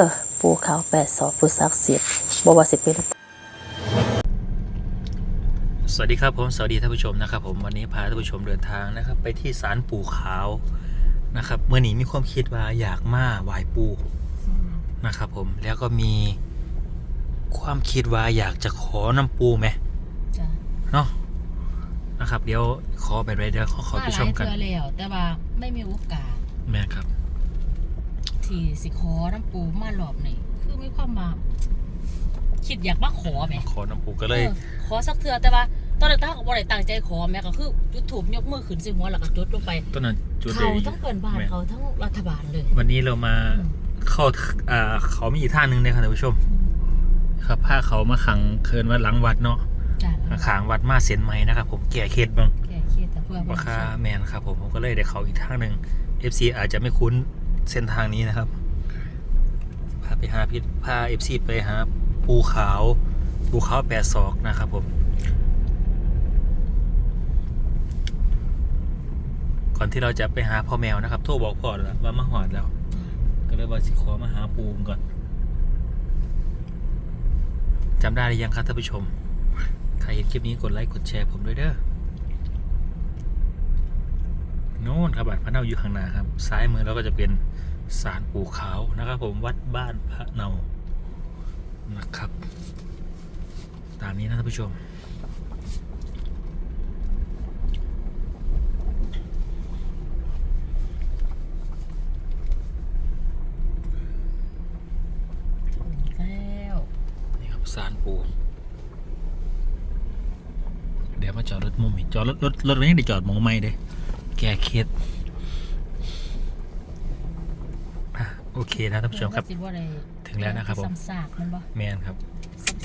เออปูขาวแปดศอกผู้ศักดิ์สิทธิ์บ่ว่าสิเป็นสวัสดีครับผมสวัสดีท่านผู้ชมนะครับผมวันนี้พาท่านผู้ชมเดินทางนะครับ ไปที่ศาลปู่ขาวนะครับเมื่อนี้มีความคิดว่าอยากมาไหว้ปู่นะครับผมแล้วก็มีความคิดว่าอยากจะขอน้ำปูไหมจ้ะเนาะนะครับ เดี๋ยวขอแบบไรเดี๋ยวขอขอไปชมกันาหลายเทื่อแล้วแต่ว่าไม่มีโอกาสแม่ครับ ที่สิขอน้ำปูมารอบนี่คือมีความมาคิดอยากมาขอไหมขอน้ำปูก็เลยออขอสักเทื่อแต่ว่า ตอนนั้นถ้าบ่ได้ตั้งใจขอแม่ก็คือจุดถูกยกมือขึ้นสิหัวแล้วก็จุดลงไปต้นนั้นจุดเขาเดียวทั้งเปิดบ้านแม่เขาทั้งรัฐบาลเลย วันนี้เรามาอืม เข้าอ่าเขามีอีกท่าหนึ่งนะครับท่านผู้ชม ครับผ้าเขามาขังเคินวัดหลังวัดเนาะจ้ะขางวัดมาเสียนไหมนะครับผมแก่เคสบ้างแก้เครียดแต่เพื่อราคาแมนครับผมผมก็เลยได้เขาอีกทางหนึ่ง FC อาจจะไม่คุ้น เส้นทางนี้นะครับ พาไปหาพิษพา FC ไปหาปูขาวปูขาวแปดศอกนะครับผม ก่อนที่เราจะไปหาพ่อแมวนะครับ โทรบอกพ่อแล้วว่ามาหอดแล้ว ก็เลยว่าสิขอมาหาปูมก่อนจำได้หรือยังครับท่านผู้ชม ใครเห็นคลิปนี้กดไลค์กดแชร์ผมด้วยเด้อ โน่นครับบัตรพระเนาอยู่ข้างหน้าครับ ซ้ายมือเราก็จะเป็นศาลปู่ขาวนะครับ ผมวัดบ้านพระเนานะครับ ตามนี้นะท่านผู้ชมแล้วนี่ครับศาลปู่เดี๋ยวมาจอดรถมุมอีกจอดรถรถรถไม่ได้จอดมองไม่เด้ แก้เครียดอะโอเคนะท่านผู้ชมครับสิบ่ได้ถึงแล้วนะครับผม ซ้ำซากมันบ่แมนครับ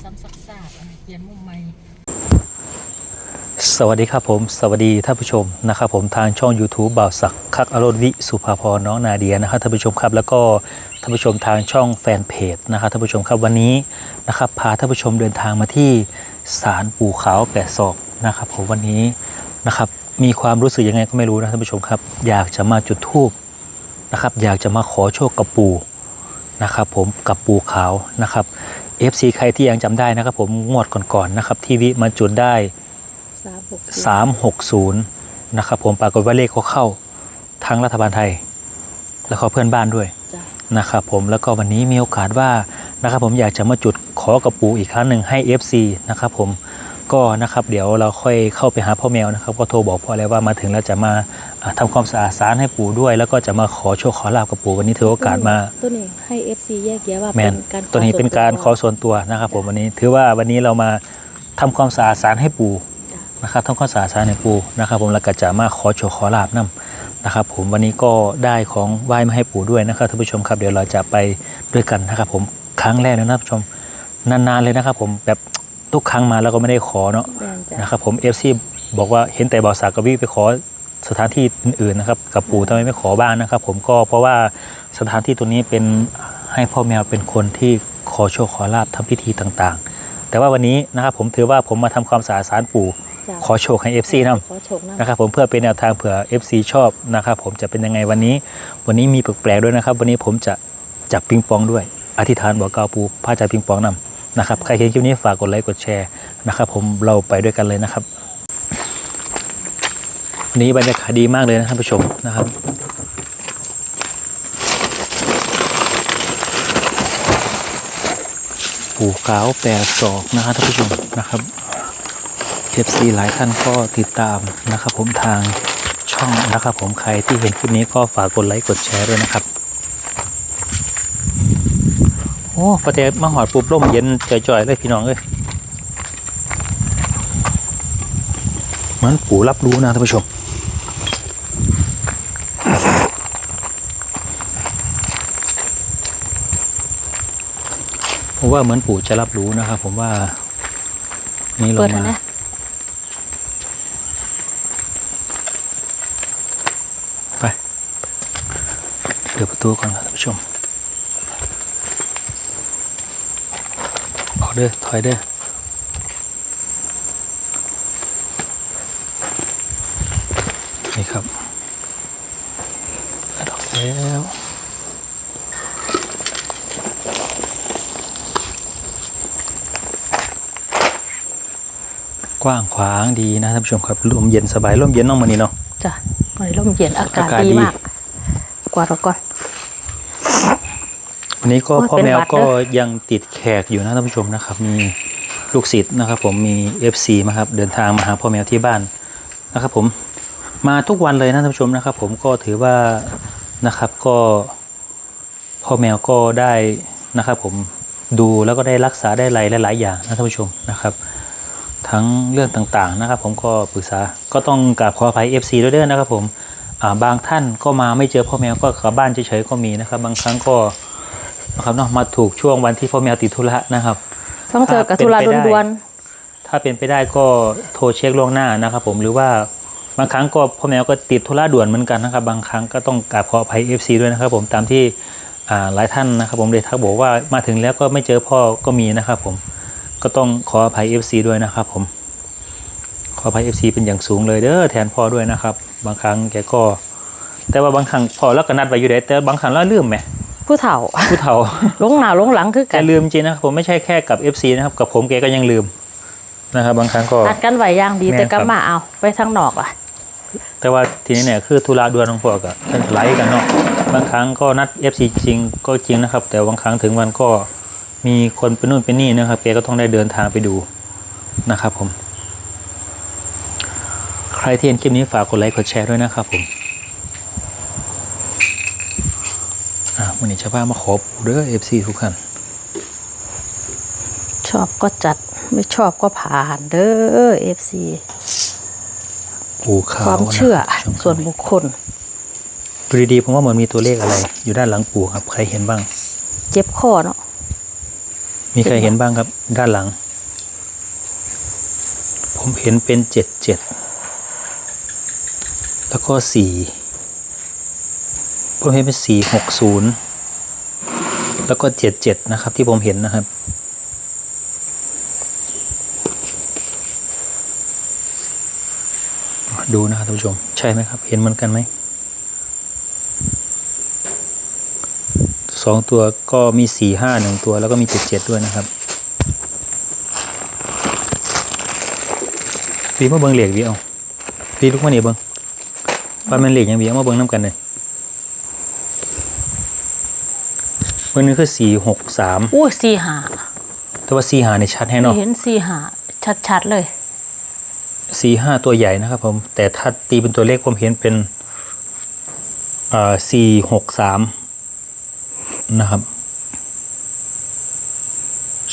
ซ้ำๆซักๆอันนี้เปลี่ยนมุมใหม่ สวัสดีครับผม สวัสดีท่านผู้ชมนะครับผมทางช่อง YouTube บ่าวศักดิ์คักอรรถวิสุภาพรน้องนาเดียนะครับท่านผู้ชมครับแล้วก็ท่านผู้ชมทางช่องแฟนเพจนะครับท่านผู้ชมครับวันนี้นะครับพาท่านผู้ชมเดินทางมาที่ศาลปู่ขาวแปดศอกนะครับผมวันนี้นะครับ มีความรู้สึกยังไงก็ไม่รู้นะท่านผู้ชมครับ อยากจะมาจุดธูปนะครับ อยากจะมาขอโชคกับปู่นะครับผมกับปู่ขาวนะครับ FC ใครที่ยังจำได้นะครับ ผมงวดก่อนๆนะครับ ที่วิมาจุดได้360นะครับผมปรากฏว่าเลขเขาเข้าทั้งรัฐบาลไทย แล้วก็เพื่อนบ้านด้วย จ้ะนะครับผมแล้วก็วันนี้มีโอกาสว่านะครับผมอยากจะมาจุดขอกระปูอีกครั้งหนึ่งให้ FC นะครับผม ก็นะครับเดี๋ยวเราค่อยเข้าไปหาพ่อแมวนะครับ ก็โทรบอกพ่อแล้วว่ามาถึงแล้วจะมาอ่าทำความสะอาดศาลให้ปู่ด้วย แล้วก็จะมาขอโชคขอลาบกับปู่วันนี้ถือโอกาสมาตัวนี้ให้ FC แยกแยะว่าแมเป็นนการตัวนี้เป็นการขอส่วนตัวนะครับผมวันนี้ถือว่าวันนี้เรามาทำความสะอาดศาลให้ปู่จ้ะนะครับทำความสะอาดศาลให้ปู่นะครับ ผมแล้วก็จะมาขอโชคขอลาบนํนะครับผมวันนี้ก็ได้ของไหว้มาให้ปู่ด้วยนะครับท่านผู้ชมครับเดี๋ยวเราจะไปด้วยกันนะครับผมครั้งแรกนะท่านผู้ชมนานๆเลยนะครับผมแบบ ทุกครั้งมาแล้วก็ไม่ได้ขอเนาะแม่นจ้ะนะครับผม FC บอกว่าเห็นแต่บ่าวสากกบวิไปขอสถานที่อื่นๆนะครับกับปู่ทำไมไม่ขอบ้างนะครับ ผมก็เพราะว่าสถานที่ตัวนี้เป็นให้พ่อแมวเป็นคนที่ขอโชคขอลาบทำพิธีต่างๆ แต่ว่าวันนี้นะครับผมถือว่าผมมาทำความสะอาดศาลปู่จ้ะขอโชคให้ FC นำขอโชคนะนะครับผมเพื่อเป็นแนวทางเผื่อ FC ชอบนะครับผมจะเป็นยังไงวันนี้ วันนี้มีแปลกๆด้วยนะครับ วันนี้ผมจะจับปิงปองด้วย อธิษฐานบอกกล่าวปูพระจับปิงปองนำ นะครับใครเห็นคลิปนี้ฝากกดไลค์กดแชร์นะครับผมเราไปด้วยกันเลยนะครับวันนี้บรรยากาศดีมากเลยนะท่านผู้ชมนะครับปูขาวแปดศอกนะครับท่านผู้ชมนะครับเอฟซีหลายท่านก็ติดตามนะครับ ผมทางช่องนะครับ ผมใครที่เห็นคลิปนี้ก็ฝากกดไลค์กดแชร์ด้วยนะครับ โอ้ประเทศมาหอดปุ๊บร่มเย็นจ่อยๆเลยพี่น้องเอ้ยเหมือนปู่รับรู้นะท่านผู้ชมผมว่าเหมือนปู่จะรับรู้นะครับผมว่า นี่ลเปิงดให้มานะไปเปิดประตูก่อนครับท่านผู้ชม เด้อถอยเด้อนี่ครับดอกแล้วกว้างขวางดีนะท่านผู้ชมครับลมเย็นสบายลมเย็นน้องมานี่เนาะจ้ะวันร่มเย็นอากาศดีมากกวาดเราก่อน วันนี้ก็โอ้ยพ่อแมวเป็นหวัดก็เด้อ ยังติดแขกอยู่นะท่านผู้ชมนะครับ มีลูกศิษย์นะครับ ผมมี FC มาครับเดินทางมาหาพ่อแมวที่บ้านนะครับ ผมมาทุกวันเลยนะท่านผู้ชมนะครับ ผมก็ถือว่านะครับก็พ่อแมวก็ได้นะครับ ผมดูแล้วก็ได้รักษาได้หลายหลาย ๆ อย่างนะท่านผู้ชมนะครับ ทั้งเรื่องต่างๆนะครับ ผมก็ปรึกษาก็ต้องกราบขออภัย FC ด้วยเด้อนะครับ ผมอ่าบางท่านก็มาไม่เจอพ่อแมวก็กลับบ้านเฉยๆก็มีนะครับ บางครั้งก็ นะครับเนาะมาถูกช่วงวันที่พ่อแมวติดธุระนะครับต้องเจอกับธุระถ้าเป็นไปได้ด่วนถ้าเป็นไปได้ก็โทรเช็คล่วงหน้านะครับ ผมหรือว่าบางครั้งก็พ่อแมวก็ติดธุระด่วนเหมือนกันนะครับ บางครั้งก็ต้องกราบขออภัย FC ด้วยนะครับ ผมตามที่อ่าหลายท่านนะครับ ผมเลยทักบอกว่ามาถึงแล้วก็ไม่เจอพ่อก็มีนะครับ ผมก็ต้องขออภัย FC ด้วยนะครับ ผมขออภัย FC เป็นอย่างสูงเลยเด้อแทนพ่อด้วยนะครับ บางครั้งแกก็ แต่ว่าบางครั้งพ่อแล้วก็นัดไว้อยู่ได้แต่บางครั้งเราลืมไหมๆ ผู้เฒ่าผู้เฒ่าลงหน้าลงหลังคือแกกันลืมจริงนะครับผมไม่ใช่แค่กับ FC นะครับกับผมแกก็ยังลืมนะครับบางครั้งก็ นัดกันไว้อย่างดีแม่นแต่กลับครับ มาเอาไปทางนอกล่ะ แต่ว่าทีนี้เนี่ยคือธุระด่วนของพวกอะท่านไลฟ์กันเนาะบางครั้งก็นัด FC จริงก็จริงนะครับ แต่บางครั้งถึงวันก็มีคนไปนู่นไปนี่นะครับแกก็ต้องได้เดินทางไปดูนะครับผม ใครที่เห็นคลิปนี้ฝากกดไลค์กดแชร์ด้วยนะครับผมอ่า วันนี้ชาวบ้านมาขอปูเด้อ FC ทุกท่านชอบก็จัดไม่ชอบก็ผ่านเด้อ FC ปูขาวความเชื่อนะท่านผู้ชมส่วนบุคคลดูดีๆผมว่าเหมือนมีตัวเลขอะไร อยู่ด้านหลังปูครับ ใครเห็นบ้าง เจ็บคอเนาะมีใครเห็นบ้างครับ ด้านหลัง ผมเห็นเป็นเจ็ดเจ็ดแล้วก็สี่ ผมเห็นเป็นสี่หกศูนย์แล้วก็เจ็ดเจ็ดนะครับที่ผมเห็นนะครับ ดูนะครับท่านผู้ชม ใช่ไหมครับ เห็นเหมือนกันไหมสองตัวก็มีสี่ห้าหนึ่งตัวแล้วก็มีเจ็ดเจ็ดด้วยนะครับวีมาเบิ้งเหล็กวีเอาวีลูกมาเนี่ยเบิ้งว่ามันเหล็กยังวีเอามาเบิ้งน้ำกันเลย เบิ้งนึงคือสี่หกสามอู้สี่หาแต่ว่าสี่หาในชัดแน่เนอนเห็นสี่หาชัดๆเลยสี่ห้าตัวใหญ่นะครับผม แต่ถ้าตีเป็นตัวเลขผมเห็นเป็นเอ่อสี่หกสามนะครับ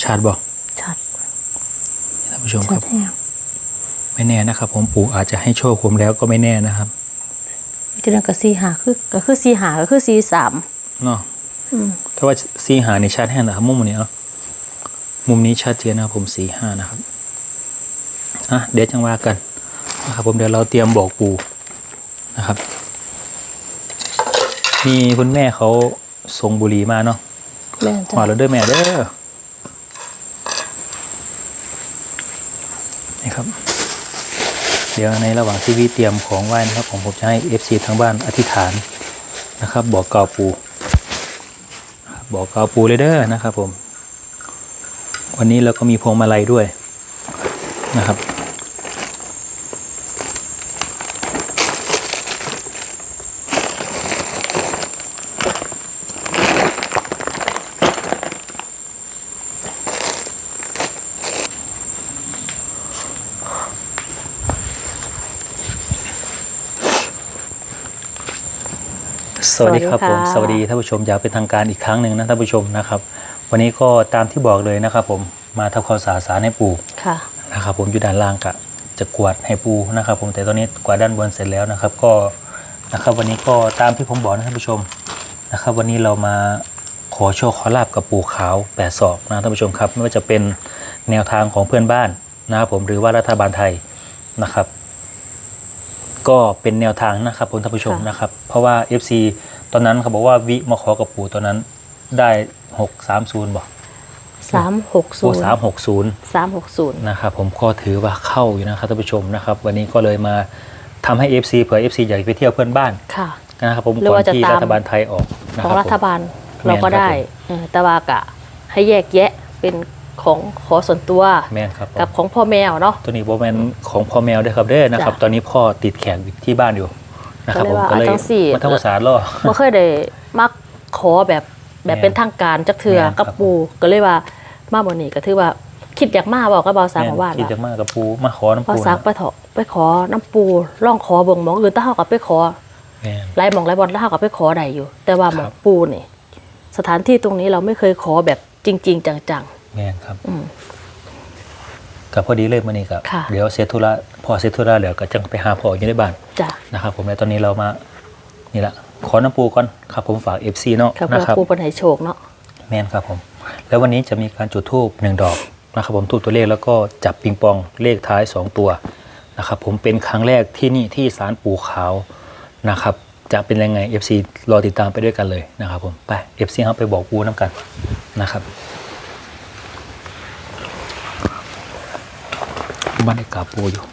ชัดบอกชัดท่านผู้ชมคชัรัดบแห้งไม่แน่นะครับ ผมปู่อาจจะให้โชคผมแล้วก็ไม่แน่นะครับทีนั้นก็สี่หาคือก็คือสี่หาก็คือสี่สามเนาะอืม ถ้าว่าสี่หาในชัดแห้งนะครับ มุมนี้เอามุมนี้ชัดเจนนะครับผมสี่ห้านะครับอะเดี๋ยวจังว่ากันนะครับผมเดี๋ยวเราเตรียมบอกปู่นะครับ มีคุณแม่เขาส่งบุหรี่มาเนาะแม่นหจ้ะอแล้วเด้วยแม่เด้อนี่ครับ เดี๋ยวในระหว่างที่วีเตรียมของไหว้นะครับผมผมจะให้ FC ทางบ้านอธิษฐานนะครับ บอกกล่าวปูนะครั บอกกล่าวปูเลยเด้อนะครับผม วันนี้เราก็มีพวงมาลัยด้วยนะครับ สวัสดีครับผมสวัสดีท่านผู้ชมอยากเป็นทางการอีกครั้งหนึ่งนะท่านผู้ชมนะครับ วันนี้ก็ตามที่บอกเลยนะครับผมมาทำความสะอาดสารให้ปูค่ะนะครับผมอยู่ด้านล่างกะจะกวาดให้ปูนะครับ ผมแต่ตอนนี้กวาดด้านบนเสร็จแล้วนะครับ ก็นะครับวันนี้ก็ตามที่ผมบอกนะท่านผู้ชมนะครับ วันนี้เรามาขอโชคขอลาบกับปูขาวแปดศอกนะท่านผู้ชมครับไม่ว่าจะเป็นแนวทางของเพื่อนบ้านนะครับผมหรือว่ารัฐบาลไทยนะครับ ก็เป็นแนวทางนะครับผมท่านผู้ชมค่ะนะครับ เพราะว่า FC ตอนนั้นเขาบอกว่าวิมาขอกับปู่ตอนนั้นได้หกสามศูนย์บอกสามหกศูโอ้นย์สามหกศูนย์สามหกศูนย์นะครับผมก็ถือว่าเข้าอยู่นะครับท่านผู้ชมนะครับ วันนี้ก็เลยมาทำให้ FC เผื่อ FC อยากไปเที่ยวเพื่อนบ้านค่ะนะครับผมหรือก่อนว่าจะที่ตามรัฐบาลไทยออกนะขคองรับรัฐผมบาลแม่นเราก็ครับได้ผมเออแต่ว่ากะให้แยกแยะเป็นของขอส่วนตัวแม่นครับผมกับของพ่อแมวเนาะตัวนี้โบแมนของพ่อแมวด้วยครับเด้อนะครับจ้ะตอนนี้พ่อติดแขกอยู่ที่บ้านอยู่ นะครับผมก็ก็เลเลยยว่าเอาจังสิมาทำภาษาล่อบ่เคยได้มักขอแบบแบบแม่นเป็นทางการจักเทือแม่นกับครับปูก็เลยว่ามาบ่นี้ก็ถือว่าคิดอยากมาบอกกับเบาสาวของว่านคิดว่าจะมากกับปูมาขอน้ำพอปูซักไปเถอะไปขอน้ำปูล่องขอเบิ่งหมองอื่นถ้าเฮากับไปขอแม่นหลายหมองหลายบอลแล้วเฮากับไปขอได้อยู่ แต่ว่าหมอครังบปูนี่สถานที่ตรงนี้เราไม่เคยขอแบบจริง ๆ จังแม่นครับอืม กับพอดีเลยมื่อนี้ครับค่ะ เดี๋ยวเซตธุระพอเซตธุระเดี๋ยวก็จะไปหาพ่ออยู่ในบ้านๆจ้ะนะครับผมในตอนนี้เรามานี่แหละขอน้ำปูก่อนครับผมฝาก FC เนาะครับนะว่าครับปูเป็นให้โชคเนาะ แม่นครับผม แล้ววันนี้จะมีการจุดธูปหนึ่งดอกนะครับผมทูบตัวเลขแล้วก็จับปิงปองเลขท้าย 2 ตัวนะครับผมเป็นครั้งแรกที่นี่ที่ศาลปู่ขาวนะครับจะเป็นยังไง FC รอติดตามไปด้วยกันเลยนะครับผมไป FC เขาไปบอกปูน้ำกันนะครับ บ้านได้กราบปูอยู่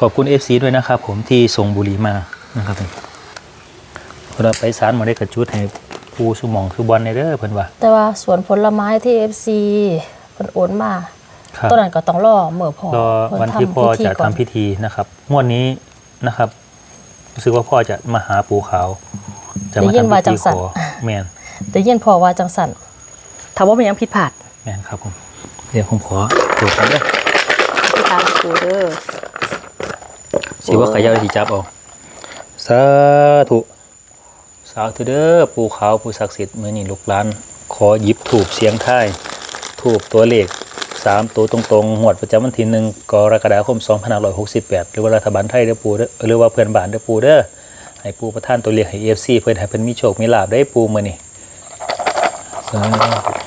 ขอบคุณ FC ด้วยนะครับ ผมที่ส่งบุหรีมานะครับผมเราไปสารมาได้กระจุดให้ปูสุหมองคือบอลในเด้อเพิ่นว่า แต่ว่าสวนผลไม้ที่ FC เพิ่นโอนมาครับต้นนั้นก็ต้องรอเมื่อพอรอเพิ่วันที่พ่อจะก่นทำพิธีนะครับงวดนี้นะครับรู้สึกว่าพ่อจะมาหาปูขาว จะมาทำพิธีขอแมนได้ยินพอว่าจังสั่น ถามว่ามันยังผิดพลาดแมนครับผมเดี๋ยวผมขอตรวจกันเด้อผิดพลาดปูเด้อสิว่าใครอยากได้สิจับเอาสาธุสาธุเด้อปูขาวปูศักดิ์สิทธิ์มื้อนี้ลูกหลาน ขอหยิบถูบเสียงท้ายถูบตัวเลขสามตัวตรงๆหวดประจำวันที่หนึ่งกรกฎาคม2568 หรือว่ารัฐบาลไทยเด้อปูเด้อหรือว่าเพื่อนบ้านเด้อปูเด้อให้ปูประท่านตัวเลขให้ FC เพื่อนให้เพิ่นมีโชคมีลาภได้ปูมื้อนี้สาธุ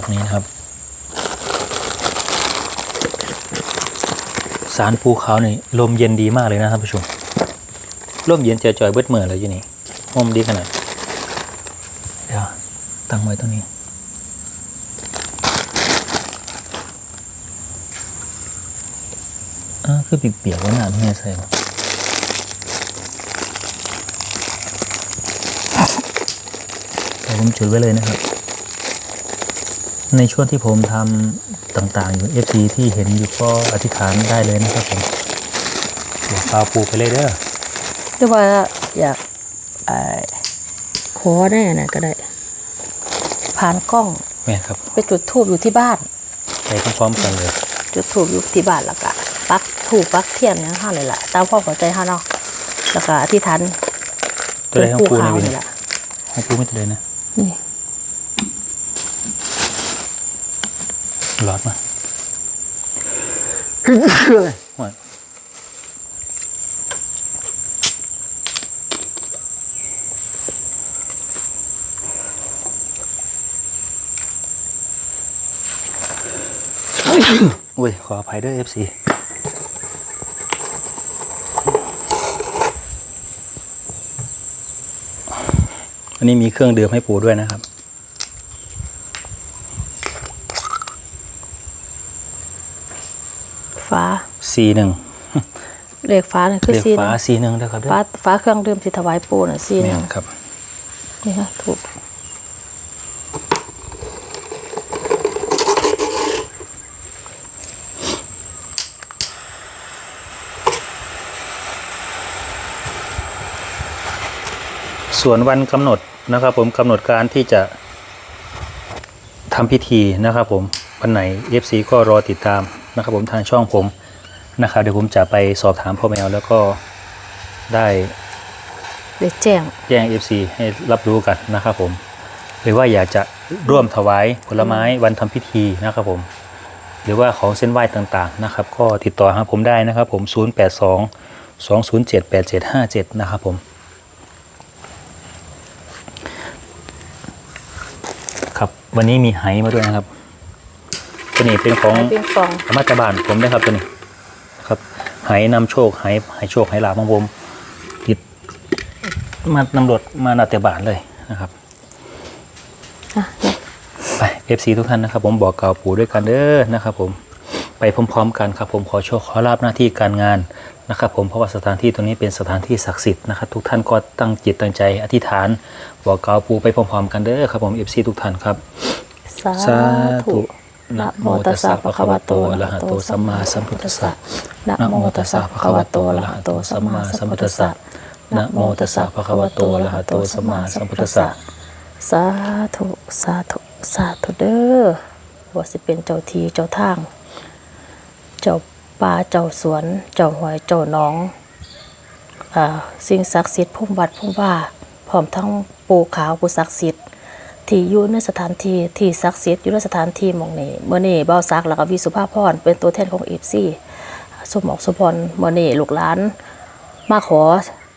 อกนี้นะครับ สารภูเขานี่ลมเย็นดีมากเลยนะท่านผู้ชมลมเย็นเจอจอยเบิดเมื่อเลยอยู่นี่ลมดีขนาดเดี๋ยวตั้งไว้ตรงนี้อ่าคือเปียกๆว่าหนาไม่ใส่หรอผมจุดไว้เลยนะครับ ในช่วงที่ผมทำต่างๆ อยู่ FC ที่เห็นอยู่ก็อธิษฐานได้เลยนะครับผมหัวปลาปูไปเลยเด้อหรือว่าอยากเอ่อขอได้นะก็ได้ ผ่านกล้องแม่ครับไปจุดทูบอยู่ที่บ้าน ไปพร้อมๆกันเลย จุดทูบอยู่ที่บ้านแล้วก็ปักถูกปักเทียนอย่างห้าเลยล่ะ ตามพ่อขอใจห้าเนาะแล้วก็อธิษฐานตัวใดของปูในขาววินนี่แหละของปูไม่ตัวใดนะนี่ หลอดมาว่าอุ้ย ขออภัยด้วย FC อันนี้มีเครื่องดื่มให้ปูด้วยนะครับ ฟ้า สีหนึ่งเลขฟ้าเนี่ยคือเรียกซีฟ้านะสีหนึ่งนะครับเด้อฟ้าฟ้าเครื่องดื่มสิถวายปูน่ะซีแม่นึงนครับ นี่ค่ะถูกส่วนวันกำหนดนะครับผมกำหนดการที่จะทำพิธีนะครับผมวันไหน FC ก็รอติดตามนะครับผมทางช่องผม นะครับเดี๋ยวผมจะไปสอบถามพ่อแมวแล้วก็ได้เลขแจ้งแจ้ง FC ให้รับรู้กันนะครับผม หรือว่าอยากจะร่วมถวายผลไม้วันทำพิธีนะครับผม หรือว่าของเส้นไหว้ต่างๆนะครับ ก็ติดต่อหาผมได้นะครับ ผม 082 207 8757 นะครับผมครับวันนี้มีไหมาด้วยนะครับตัวนี้เป็นของให้ปิงปองธรรมจบานผมนะครับตัวนี้ครับ ไหนำโชคไหไหโชคไหลาบของผมติดมานำรถมานาเตบานเลยนะครับอะเนี่ยไปเอฟซีทุกท่านนะครับ ผมบอกกล่าวปู่ด้วยกันเด้อนะครับ ผมไปพร้อมๆกันครับผมขอโชคขอลาบหน้าที่การงานนะครับผมเพราะว่าสถานที่ตรงนี้เป็นสถานที่ศักดิ์สิทธิ์นะครับทุกท่านก็ตั้งจิตตั้งใจอธิษฐาน บอกกล่าวปูไปพร้อมๆ กันเด้อครับผม FC ทุกท่านครับ สาสาธุธุ นะโมตัสสะภะคะวะโตอะระหะโตสัมมาสัมพุทธัสสะนะโมตัสสะภะคะวะโตอะระหะโตสัมมาสัมพุทธัสสะนะโมตัสสะภะคะวะโตอะระหะโตสัมมาสัมพุทธัสสะสาธุสาธุสาธุเด้อว่าสิเป็นเจ้าทีเจ้าทาง เจ้าป่าเจ้าสวน เจ้าหวยเจ้าหน้องอ่าสิ่งศักดิ์สิทธิ์พุ่มวัดพุ่มว่าพร้อมทั้งปูขาวผู้ศักดิ์สิทธิ์ ที่อยู่ในสถานที่ที่ศักดิ์สิทธิ์อยู่ในสถานที่หมองนี้เมื่อนี้เบ้าซักแล้วก็วิสุภาพรเป็นตัวแทนของเอฟซีสมหมอกสมพรเมื่อนี้ลูกหลาน มาขอ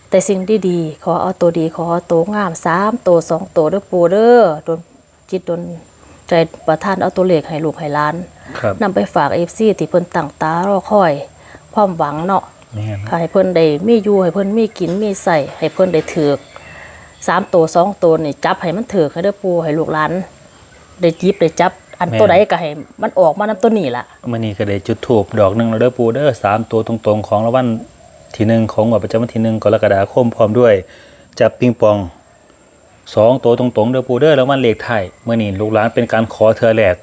แต่สิ่งดีๆขอเอาตัวดีขอเอาตัวงามสามตัวสองตัวเด้อปูเด้อโดนจิตโดนใจประทานเอาตัวเลขให้ลูกให้หล้านครับนำไปฝากเอฟซีที่เพิ่นตั้งตารอคอยความหวังเนาะแม่นค่ะให้เพิ่นได้มีอยู่ให้เพิ่นมีกินมีใส่ให้เพิ่นได้ถือก สามตัวสองตัวนี่จับให้มันถือกให้เด้อปูให้ลูกหลานได้จิบได้จับ อันตัวใดก็ให้มันออกมานำตัวนี้ล่ะมื่อนี้ก็ได้จุดถูกดอกหนึ่งแล้วเด้อปูเด้อสามตัวตรงๆ ของรางวัลที่หนึ่งของงวดประจำวันที่หนึ่งกรกฎาคมพร้อมด้วยจับปิงปองสองตัวตรงๆเด้อปูเด้อรางวัลเลขไทายเมื่อนี้ลูกหลานเป็นการขอเธอแหลก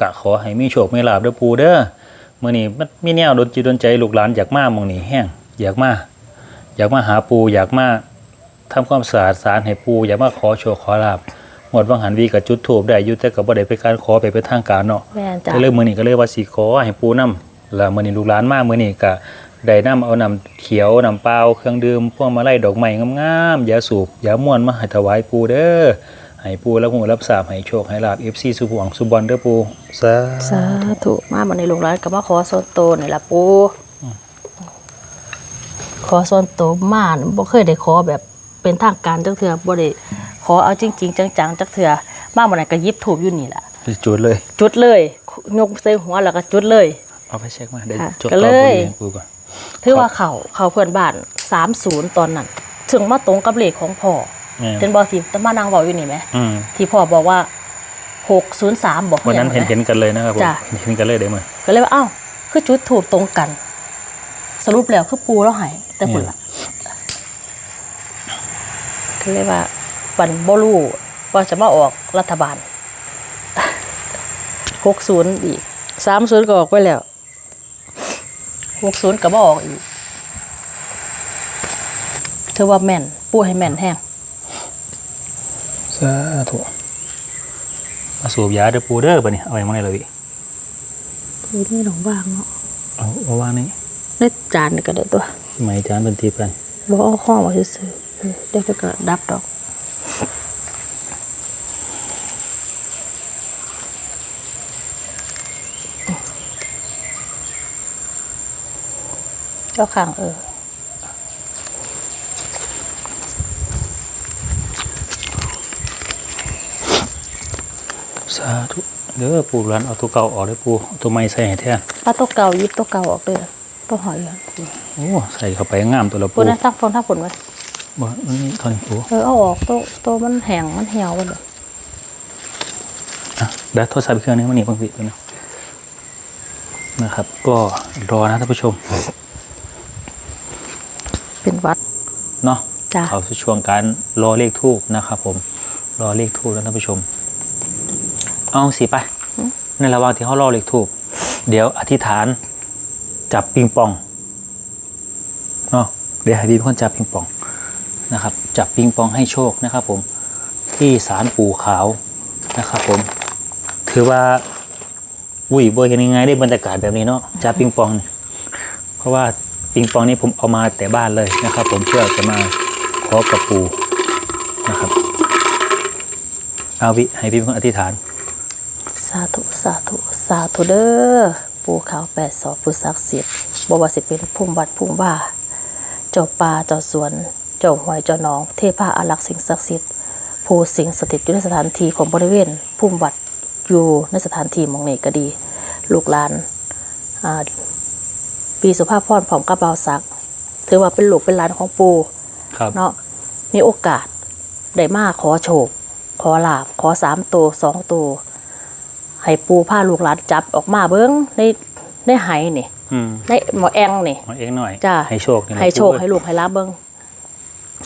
กะขอให้มีโชคมีลาบเด้อปูเด้อเมื่อนี้มันมีแนวดนจิตดนใจลูกหลานอยากมาหมองนี้แห้งอยากมาอยากมาหาปูอยากมา ทำความสะอาดสารให้ปูอยากมาขอโชคขอลาบหมดวังหันวีกับจุดถูกได้อยู่แต่กับบ่ได้เป็นการขอไปเป็นทางการเนาะแม่นจ้ะก็เลยมื้อนี้ก็เลยว่าสิขอให้ปูน้ำแล้วมื้อนี้ลูกหลานมามื้อนี้ก็ได้น้ำเอาน้ำเขียวน้ำเปล่าเครื่องดื่มพวงมาลัยดอกไม้งามๆยาสูบยาม่วนมาให้ถวายปูเด้อให้ปูรับหูรับทราบให้โชคให้ลาบ FC สุบหวังสุบอลเด้อปูสาสาธุมาบัดนี้ลูกหลานก็มาขอส่วนโตวนี่ล่ะปูขอส่วนโตวมาบ่เคยได้ขอแบบ เป็นทางการจักเทื่อบ่ได้ขอเอาจริง ๆ จังๆจักเทื่อมาบัดนั้นก็หยิบถูกอยู่นี่ล่ะไปจุดเลย จุดเลยยกใส่หัวแล้วก็จุดเลย เอาไปเช็คมาได้ค่ะจดก็ต่อเลยปูให้ปูก่อนถือว่าเขาเขาเพื่อนบ้านสามศูนย์ตอนนั้นถึงมาตรงกับเลขของพ่อแม่เป็นบอที่ตะมานางบอกอยู่นี่ไหมอืมที่พ่อบอกว่าหกศูนย์สามบอกวันนั้นเห็นไหมเห็นกันเลยนะครับผมจ้ะเห็นกันเลยเด้อมื้อก็เลยว่าอ้าวคือจุดถูกตรงกัน สรุปแล้วคือปูแล้วหายแต่ผลละ ก็เลยว่าปันบลูว่าจะมาออกรัฐบาลหกศูนย์อีกสามศูนย์ก็ออกไปแล้วหกศูนย์ก็มาออกอีกเธอว่าแม่นปูให้แม่นแห้งสาธุมาสูบยาเด้อปูเด้อบัดนี้เอาไว้มื้อไหนล่ะวิปูนี่หนองว่างเนาะเอาเอาวางนี่ได้จานนี่ก็ได้ตัวสมัยอาจารย์เป็นทีไปบอกเอาห้องมาซื้อ ๆเออเดี๋ยวไปก็ดับดอกก็ขังเออสาธุเด้อปูร้านเอาตัวเก่าออกเด้อปูเอาตัวใหม่ใส่ให้แทนเอาตัวเก่ายิบตัวเก่าออกเลยตัวหอยอะโอ้ใส่เข้าไปงามตัวละพูปูดนะทักฟองทักผลไว้ บ่อันนี้เท่านี้ปูเออเอาออกตัวตัวมันแห้งมันเหี่ยวกันเลยอะเดี๋ยวโทรศัพท์อีกเครื่องนึงมันนี่เพิ่งปิดไปนะนะครับ ก็รอนะท่านผู้ชม เป็นหวัดเนาะจ้ะเข้าสู่ช่วงการรอเลขทูบนะครับผม รอเลขทูบแล้วท่านผู้ชม เอาสิไป ในระหว่างที่เขารอเลขทูบเดี๋ยวอธิษฐานจับปิงปองเนาะเดี๋ยวให้พี่เป็นคนจับปิงปอง นะครับจับปิงปองให้โชคนะครับผมที่ศาลปู่ขาวนะครับผม ถือว่าอุ้ยบ่เห็นยังไงได้บรรยากาศแบบนี้เนาะจับปิงปองนี่เพราะว่าปิงปองนี้ผมเอามาแต่บ้านเลยนะครับ ผมเพื่อจะมาขอกับปู่นะครับเอาวิให้พี่เป็นคนอธิษฐาน สาธุสาธุสาธุเด้อปูขาวแปดศอกผู้ศักดิ์สิทธิ์บว่าสิเป็นพุ่มวัดพุ่มว่าเจ้าป่าเจ้าสวน จ้าหวยเจ้าหนอง เทพาอารักษ์สิ่งศักดิ์สิทธิ์ผู้สิงสถิตอยู่ในสถานที่ของบริเวณพุ่มวัดอยู่ในสถานที่หมองนี้ก็ดี ลูกหลานอ่าปีสุภาพพรผอมกับเบาศักดิ์ถือว่าเป็นลูกเป็นหลานของปูครับเนาะมีโอกาสได้มาขอโชค ขอลาบขอสามตัวสองตัวให้ปูผ้าลูกหลานจับออกมาเบิ้งในในไหนี่อืมในหมอแองนี่มาเองหน่อยจ้าให้โชคนี่นะให้โชคปูให้ลูกให้ลาบเบิ่ง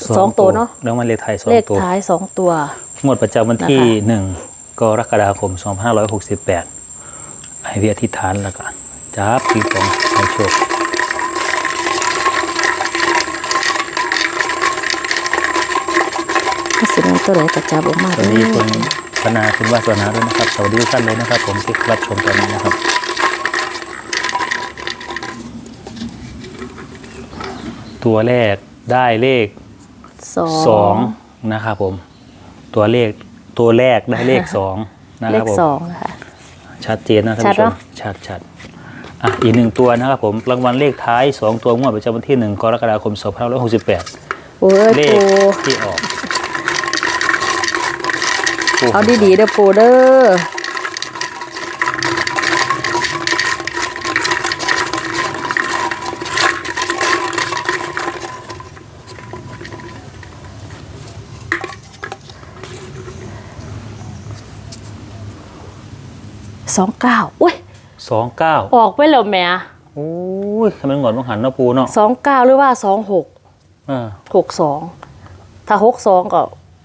สสองตัวเนอะแล้วมันเลขไทายสองเลขตัวท้ายสองตัว งวดประจำวันที่นะคะหนึ่งกรกฎาคม 2568ให้พี่อธิษฐานแล้วก็จับปีปองให้โชคถ้าสิเป็นตัวไหนก็จับออกมาสวัสดีคุณพนาคุณวาสนาด้วยนะครับ สวัสดีทุกท่านเลยนะครับ ผมที่รับชมตอนนี้นะครับตัวแรกได้เลข สองสองนะครับผม ตัวเลขตัวแรกได้เลขสองนะเลครับขผมสองนะคะชัดเจนนะท่านชัดผู้ชเนมอะ ชัดชัดอะอีกหนึ่งตัวนะครับผมรางวัลเลขท้ายสองตัวงวดประจำวันที่หนึ่งกรกฎาคม2568 ปูเอ้ยเลปูขที่ออกปูเอาดีๆเด้อปูเด้อ สองเก้าอุ้ยสองเก้าออกไปแล้วแหม่โอ้ยทำไมงอนต้องหันเนาะปูเนาะสองเก้าหรือว่าสองหกเออหกสองถ้าหกสองก็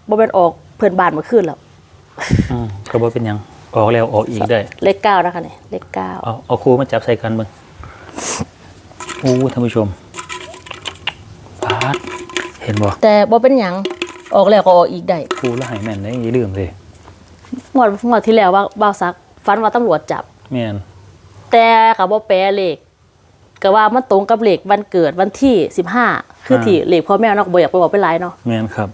บ่เป็นออกเพื่อนบ้านเมื่อคืนแล้วอืมก็บ่เป็นหยังออกแล้วออกอีกได้ เลขเก้านะคะเนี่ยเลขเก้าเอาเอาครูมาจับใส่กันเบิ่งโอ้ท่านผู้ชมปาดเห็นบ่แต่บ่เป็นหยังออกแล้วก็ออกอีกได้ ครูแล้วใหายแม่นได้อย่าลืมเลย งวดงวดที่แล้วว่าบ่าวซัก ฟันว่าตำรวจจับ แม่นแต่ก็บ่แปลเลขก็ว่ามันตรงกับเลขวันเกิดวันที่15คือที่เลขพ่อแม่เนาะก็บ่อยากไปบอกเป็นหลายเนาะแม่นครับ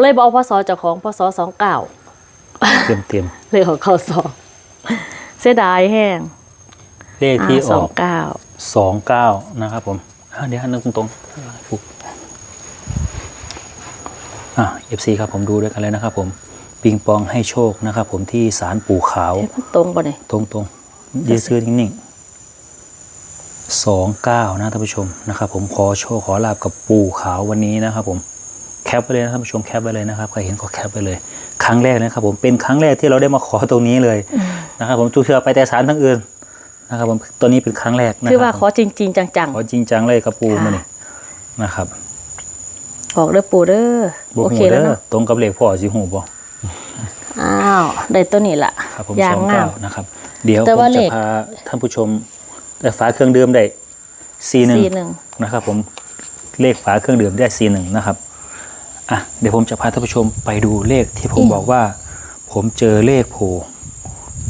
เลยบ่เอาพศเจ้าของพศ29เต็มเต็มเลยของเขาสองเสียดายแห้งๆเลขที่ออก29สองเก้านะครับผมอะเดี๋ยวหันตรงตรงๆปุ๊บอะเอฟซีครับผมดูด้วยกันเลยนะครับผม ปิงปองให้โชคนะครับ ผมที่ศาลปู่ขาวเอ๊ะมันตรงบ่นี่ตรงตรงๆยืนซื้อนิ่งๆสองเก้านะท่านผู้ชมนะครับ ผมขอโชคขอลาบกับปู่ขาววันนี้นะครับ ผมแคปไปเลยนะท่านผู้ชมแคปไปเลยนะครับใครเห็นก็แคปไปเลย ครั้งแรกนะครับ ผมเป็นครั้งแรกที่เราได้มาขอตรงนี้เลยนะครับ ผมจูเชือไปแต่ศาลทั้งอื่นนะครับ ผมตัวนี้เป็นครั้งแรกนะคคืรัอบว่าผมขอจริงๆจังขอจริงจังเลยกับปูค่ะมาเนี่ยนะครับๆออกเด้อปูเด้อบุโอหูเคเด้แล้วอเนาะตรงกับเลขพ่อสิหูบ่ อ้าวได้ตัวนี้ล่ะครับผมยาสงองงาเก้าม นะครับ เดี๋ยวแต่ผมว่าจะเลขพาท่านผู้ชมแต่ฝาเครื่องดื่มได้ซีหนึ่ง สี่หนึ่ง นะครับผมเลขฝาเครื่องดื่มได้ซีหนึ่งนะครับอะเดี๋ยวผมจะพาท่านผู้ชมไปดูเลขที่ผมบอกว่า ผมเจอเลขโผล่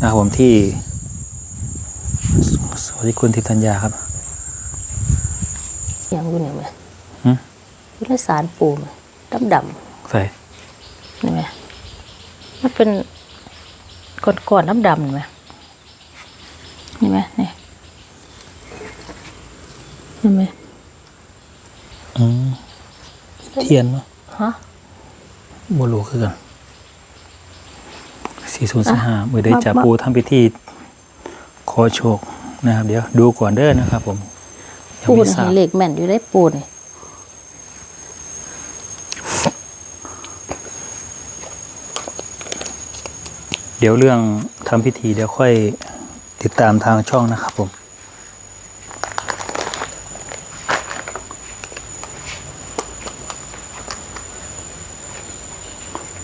นะครับผมที่สสวัสดีคุณทิพย์ธัญญาครับยังอยู่เนี่ยไหมหึ อยู่ในสารปูไหมดำดำใส่ๆนี่ไหม มันเป็นก้อนๆดำดำๆเห็นไหมนี่ไหมนี่เห็นไหมอืมเทียนเนาะฮะบรูคือกันสี่ศูนย์สี่ห้ามือได้มาจับมาปูทำพิธีขอโชคนะครับ เดี๋ยวดูก่อนเด้อนะครับ ผมยังปูไม่นี่ทราบเหล็กแม่นอยู่ได้ปูนี่ เดี๋ยวเรื่องทำพิธีเดี๋ยวค่อยติดตามทางช่องนะครับผม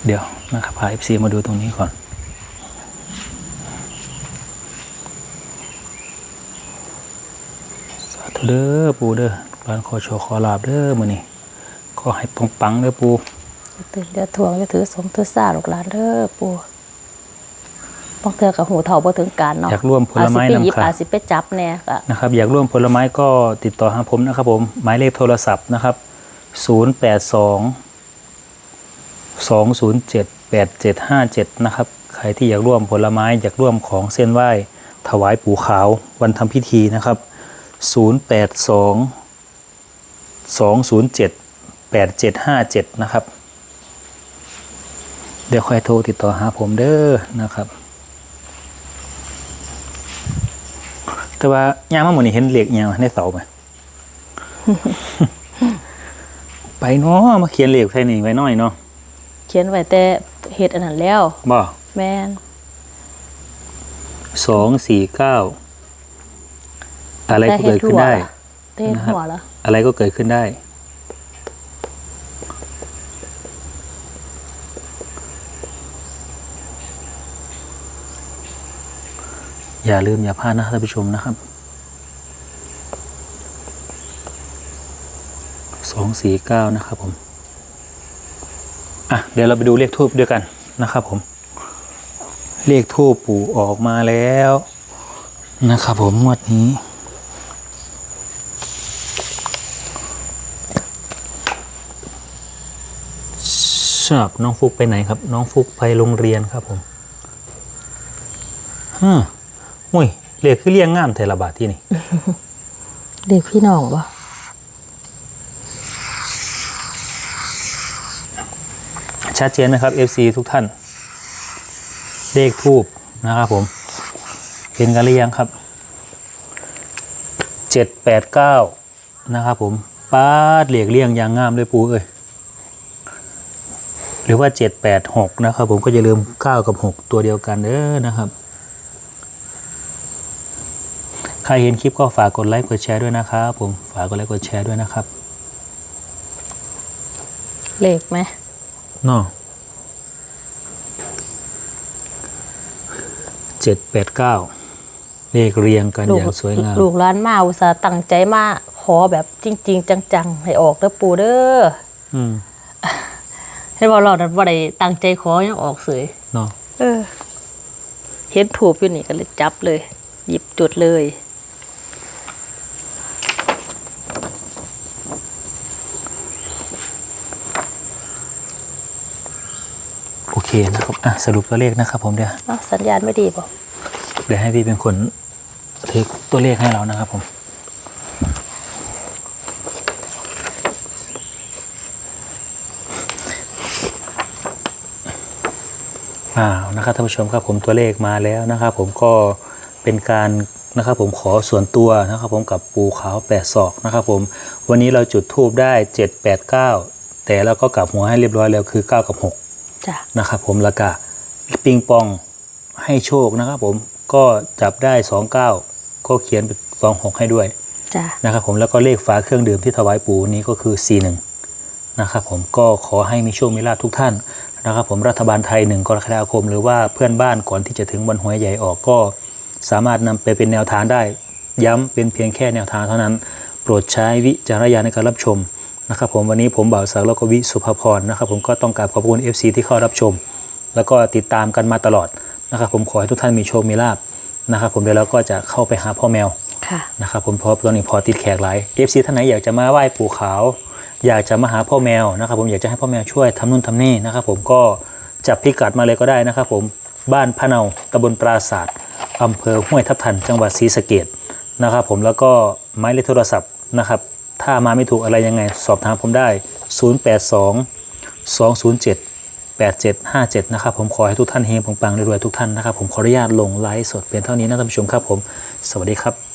เดี๋ยวนะครับพาเอฟซีมาดูตรงนี้ก่อนสาธุเด้อปูเด้อร้านขอโชว์ขอลาบเด้อมือนี้ขอให้ปังๆเด้อปูตื่นเดี๋ยวทวงจะถือสมถือซาลูกหลานเด้อปู บางเทื่อกับหูเถ่าบ่ถึงการเนาะอยากร่วมผลไม้อาจสิไปหยิบนำค่ะอาจสิไปจับแน่ก็นะครับอยากร่วมผลไม้ก็ติดต่อหาผมนะครับผมหมายเลขโทรศัพท์นะครับ 082 207 8757 นะครับ ใครที่อยากร่วมผลไม้อยากร่วมของเส้นไหว้ ถวายปู่ขาววันทำพิธีนะครับ 082 207 8757 นะครับ เดี๋ยวค่อยโทรติดต่อหาผมเด้อนะครับ แต่ว่ายามมาหมดนี่เห็นเหล็กยางในเสาไหมไปเนาะมาเขียนเหล็กใส่นี่ไว้หน่อยเนาะเขียนไว้แต่เฮ็ดอันนั้นแล้วบ่แม่นสองสี่เก้าอะไรก็เกิดขึ้นได้เต้นหัวเหรออะไรก็เกิดขึ้นได้ อย่าลืมอย่าพลาดนะท่านผู้ชมนะครับสองสี่เก้านะครับผม อะ เดี๋ยวเราไปดูเลขทูบด้วยกันนะครับผม เลขทูบปู่ออกมาแล้วนะครับผมงวดนี้ชอบน้องฟุกไปไหนครับ น้องฟุกไปโรงเรียนครับผมฮะ อุ้ยเรียกคือเลี้ยงงามเทระบาทที่นี่ เด็กพี่น้องปะชัดเจนนะครับ FC ทุกท่าน เลขทูบนะครับผมเห็นกันหรือยังครับ เจ็ดแปดเก้านะครับผมป้าดเหลียกเลี่ยงอย่างงามเลยปูเอ้ย หรือว่าเจ็ดแปดหกนะครับผมก็อย่าลืมเก้ากับหกตัวเดียวกันเด้อนะครับ ใค รเห็นคลิปก็ฝากกดไลค์กดแชร์ด้วยนะครับผมฝากกดไลค์กดแชร์ด้วยนะครับเล็กไหมเนาะเจ็ดแปดเก้าเลขเรียงกันอย่างสวยงามลูกร้านมาอุตส่าห์ตั้งใจมาขอแบบจริง ๆ จังๆ ให้ออกเด้อปูเด้ออืมให้บอกเรานั้นว่าได้ตั้งใจขอยังออกเสยเนาะเออ เห็นถูกอยู่นี่ก็เลยจับเลย หยิบจุดเลย โอเค นะครับอะสรุปตัวเลขนะครับผมเดี๋ยวเอ้าสัญญาณไม่ดีป่ะเดี๋ยวให้พี่เป็นคนเทคตัวเลขให้เรานะครับผม อ้าวนะครับท่านผู้ชมครับผมตัวเลขมาแล้วนะครับ ผมก็เป็นการนะครับผมขอส่วนตัวนะครับผมกับปูขาวแปดศอกนะครับผมวันนี้เราจุดทูบได้เจ็ดแปดเก้าแต่เราก็กลับหัวให้เรียบร้อยแล้วคือเก้ากับหก จ้ะนะครับผมแล้วก็ปิงปองให้โชคนะครับผมก็จับได้29ก็เขียนเป็น26ให้ด้วยจ้ะนะครับผมแล้วก็เลขฝาเครื่องดื่มที่ถวายปู่นี้ก็คือ41นะครับผมก็ขอให้มีโชคมีลาภทุกท่านนะครับผมรัฐบาลไทย1กรกฎาคม หรือว่าเพื่อนบ้านก่อนที่จะถึงวันหวยใหญ่ออกก็สามารถนำไปเป็นแนวทางได้ ย้ำเป็นเพียงแค่แนวทางเท่านั้น โปรดใช้วิจารณญาณในการรับชม นะครับผมวันนี้ผมบ่าวสาวแล้วก็วิสุภพรนะครับผมก็ต้องกราบขอบคุณ FC ที่เข้ารับชม แล้วก็ติดตามกันมาตลอดนะครับผมขอให้ทุกท่านมีโชคมีลาบนะครับผมเดี๋ยวเราก็จะเข้าไปหาพ่อแมวค่ะนะครับผมเพราะตอนนี้พอติดแขกหลาย FC ท่านไหนอยากจะมาไหว้ปู่ขาว อยากจะมาหาพ่อแมวนะครับผมอยากจะให้พ่อแมวช่วยทำนู่นทำนี่นะครับผมก็จับพิกัดมาเลยก็ได้นะครับผมบ้านพะเนาตำบลปราศาสตร์อำเภอห้วยทับทัน จังหวัดศรีสะเกดนะครับผมแล้วก็หมายเลขโทรศัพท์นะครับ ถ้ามาไม่ถูกอะไรยังไง สอบถามผมได้ 082 207 8757 นะครับ ผมขอให้ทุกท่านเฮงปังๆรวยๆทุกท่านนะครับ ผมขออนุญาตลงไลฟ์สดเพียงเท่านี้นะท่านผู้ชมครับผม สวัสดีครับ